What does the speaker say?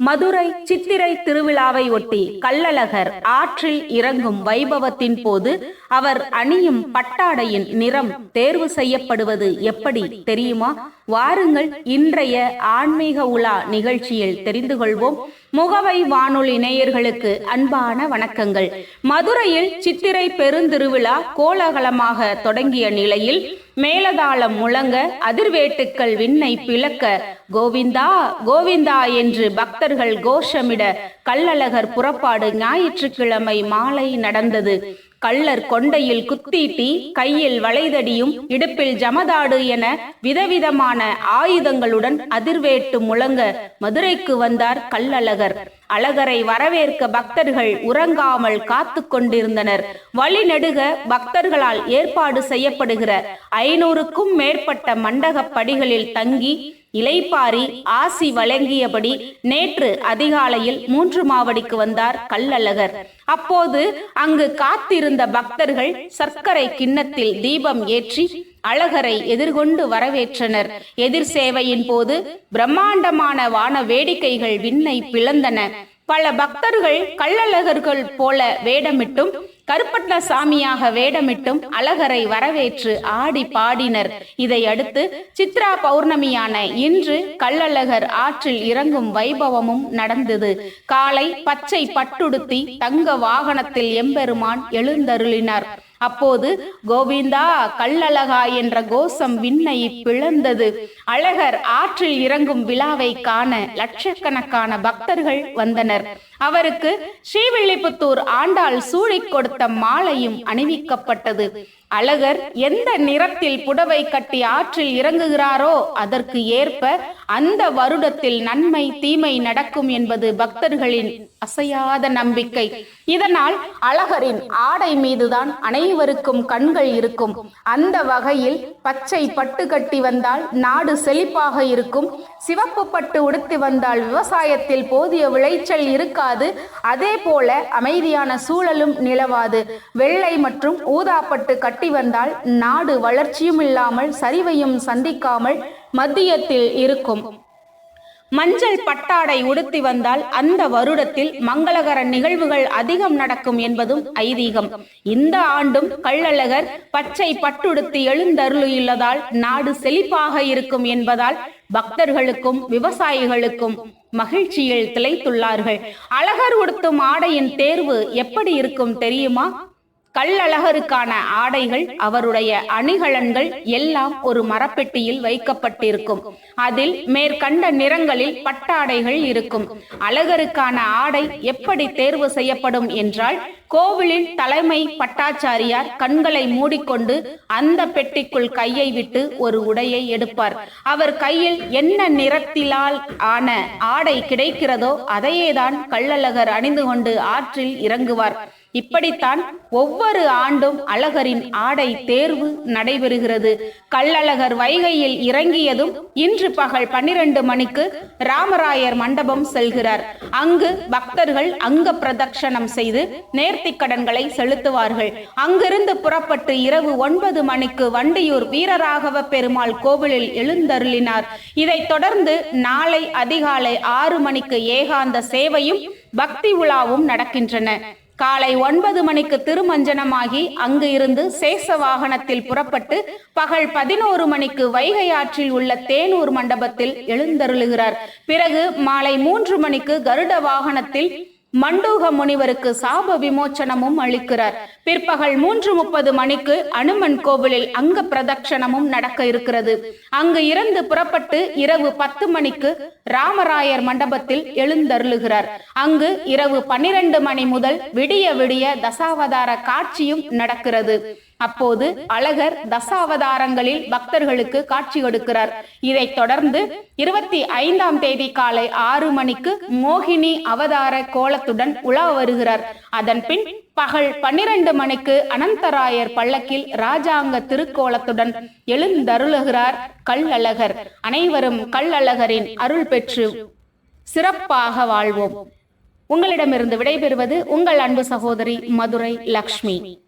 மதுரை சித்திரை திருவிழாவை ஒட்டி கள்ளழகர் ஆற்றில் இறங்கும் வைபவத்தின் போது அவர் அணியும் பட்டாடையின் நிறம் தேர்வு செய்யப்படுவது எப்படி தெரியுமா? வாருங்கள் இன்றைய ஆன்மீக உலா நிகழ்ச்சியில் தெரிந்து கொள்வோம். முகவை வானொலி நேயர்களுக்கு அன்பான வணக்கங்கள். மதுரையில் சித்திரை பெருந்திருவிழா கோலாகலமாக தொடங்கிய நிலையில் மேலதாளம் முழங்க அதிர்வேட்டுக்கள் விண்ணை பிளக்க கோவிந்தா கோவிந்தா என்று பக்தர்கள் கோஷமிட கள்ளழகர் புறப்பாடு ஞாயிற்றுக்கிழமை மாலை நடந்தது. கள்ளர் கொண்டையில் குத்தீட்டி கையில் வளைதடியும் இடுப்பில் ஜமதாடு என விதவிதமான ஆயுதங்களுடன் அதிர்வேட்டு முழங்க மதுரைக்கு வந்தார் கள்ளழகர். அழகரை வரவேற்க பக்தர்கள் உறங்காமல் காத்து கொண்டிருந்தனர் வழிநெடுக பக்தர்களால் ஏற்பாடு செய்யப்படுகிற ஐநூறுக்கும் மேற்பட்ட மண்டகப் படிகளில் தங்கி இலைப்பாரி ஆசி வழங்கியபடி நேற்று அதிகாலையில் மூன்று மாவடிக்கு வந்தார் கல்லழகர் அப்போது அங்கு காத்திருந்த பக்தர்கள் சர்க்கரை கிண்ணத்தில் தீபம் ஏற்றி அழகரை எதிர்கொண்டு வரவேற்றனர். எதிர் சேவையின் போது பிரம்மாண்டமான வான வேடிக்கைகள் விண்ணை பிளந்தன. பல பக்தர்கள் கள்ளழகர்கள் போல வேடமிட்டும் கருப்பட்ட சாமியாக வேடமிட்டும் அழகரை வரவேற்று ஆடி பாடினர். இதை அடுத்து சித்ரா பௌர்ணமியான இன்று கள்ளழகர் ஆற்றில் இறங்கும் வைபவமும் நடந்தது. காலை பச்சை பட்டுடுத்தி தங்க வாகனத்தில் எம்பெருமான் எழுந்தருளினார். அப்போது கோவிந்தா கள்ளழகா என்ற கோஷம் விண்ணை பிளந்தது. அழகர் ஆற்றில் இறங்கும் விழாவை காண லட்சக்கணக்கான பக்தர்கள் வந்தனர். அவருக்கு ஸ்ரீவில்லிபுத்தூர் ஆண்டாள் சூழிக் கொடுத்த மாலையும் அணிவிக்கப்பட்டது. அழகர் எந்த நிறத்தில் புடவை கட்டி ஆற்றில் இறங்குகிறாரோ அதற்கு ஏற்ப அந்த வருடத்தில் நன்மை தீமை நடக்கும் என்பது பக்தர்களின் அசையாத நம்பிக்கை. இதனால் அழகரின் ஆடை மீதுதான் அனைவருக்கும் கண்கள் இருக்கும். அந்த வகையில் பச்சை பட்டு கட்டி வந்தால் நாடு செழிப்பாக இருக்கும். சிவப்பு பட்டு உடுத்தி வந்தால் விவசாயத்தில் போதிய விளைச்சல் இருக்காது. அதே போல அமைதியான சூழலும் நிலவாது. வெள்ளை மற்றும் ஊதாப்பட்டு கட்டி வந்தால் நாடு வளர்ச்சியும் இல்லாமல் சரிவையும் சந்திக்காமல் மத்தியத்தில் இருக்கும். மஞ்சள் பட்டாடை உடுத்தி வந்தால் அந்த வருடத்தில் மங்களகர நிகழ்வுகள் அதிகம் நடக்கும் என்பதும் ஐதீகம். இந்த ஆண்டும் கள்ளழகர் பச்சை பட்டுடுத்தி எழுந்தருளியுள்ளதால் நாடு செழிப்பாக இருக்கும் என்பதால் பக்தர்களுக்கும் விவசாயிகளுக்கும் மகிழ்ச்சியில் திளைத்துள்ளார்கள். அழகர் உடுத்தும் ஆடையின் தேர்வு எப்படி இருக்கும் தெரியுமா? கல்லழகருக்கான ஆடைகள் அவருடைய அணிகலன்கள் எல்லாம் ஒரு மரப்பெட்டியில் வைக்கப்பட்டிருக்கும். அதில் மேற்கண்ட நிறங்களில் பட்டாடைகள் இருக்கும். அழகருக்கான ஆடை எப்படி தேர்வு செய்யப்படும் என்றால் கோவிலின் தலைமை பட்டாச்சாரியார் கண்களை மூடிக்கொண்டு அந்த பெட்டிக்குள் கையை விட்டு ஒரு உடையை எடுப்பார். அவர் கையில் என்ன நிறத்திலால் ஆன ஆடை கிடைக்கிறதோ அதையேதான் கள்ளழகர் அணிந்து கொண்டு ஆற்றில் இறங்குவார். இப்படித்தான் ஒவ்வொரு ஆண்டும் அழகரின் ஆடை தேர்வு நடைபெறுகிறது. கள்ளழகர் வைகையில் இறங்கியதும் இன்று பகல் பன்னிரண்டு மணிக்கு ராமராயர் மண்டபம் செல்கிறார். அங்கு பக்தர்கள் அங்க பிரதட்சணம் செய்து நேர்த்தி கடன்களை செலுத்துவார்கள். அங்கிருந்து புறப்பட்டு இரவு ஒன்பது மணிக்கு வண்டியூர் வீரராகவ பெருமாள் கோவிலில் எழுந்தருளினார். இதைத் தொடர்ந்து நாளை அதிகாலை ஆறு மணிக்கு ஏகாந்த சேவையும் பக்தி உலாவும் நடக்கின்றன. காலை ஒன்பது மணிக்கு திருமஞ்சனமாகி அங்கு இருந்து சேச வாகனத்தில் புறப்பட்டு பகல் பதினோரு மணிக்கு வைகை ஆற்றில் உள்ள தேனூர் மண்டபத்தில் எழுந்தருளுகிறார். பிறகு மாலை மூன்று மணிக்கு கருட வாகனத்தில் மண்டூக முனிவருக்கு சாப விமோச்சனமும் அளிக்கிறார். பிற்பகல் மூன்று முப்பது மணிக்கு அனுமன் கோவிலில் அங்க பிரதட்சணமும் நடக்க இருக்கிறது. அங்கு இருந்து புறப்பட்டு இரவு பத்து மணிக்கு ராமராயர் மண்டபத்தில் எழுந்தருளுகிறார். அங்கு இரவு பன்னிரண்டு மணி முதல் விடிய விடிய தசாவதார காட்சியும் நடக்கிறது. அப்போது அழகர் தசாவதாரங்களில் பக்தர்களுக்கு காட்சி கொடுக்கிறார். இதைத் தொடர்ந்து இருபத்தி ஐந்தாம் தேதி காலை ஆறு மணிக்கு மோகினி அவதார கோலத்துடன் உலா வருகிறார். அதன் பின் பகல் பன்னிரண்டு மணிக்கு அனந்தராயர் பல்லக்கில் ராஜாங்க திருக்கோலத்துடன் எழுந்தருளுகிறார் கல்லழகர் அனைவரும் கல்லழகரின் அருள் பெற்று சிறப்பாக வாழ்வோம். உங்களிடமிருந்து விடைபெறுவது உங்கள் அன்பு சகோதரி மதுரை லக்ஷ்மி.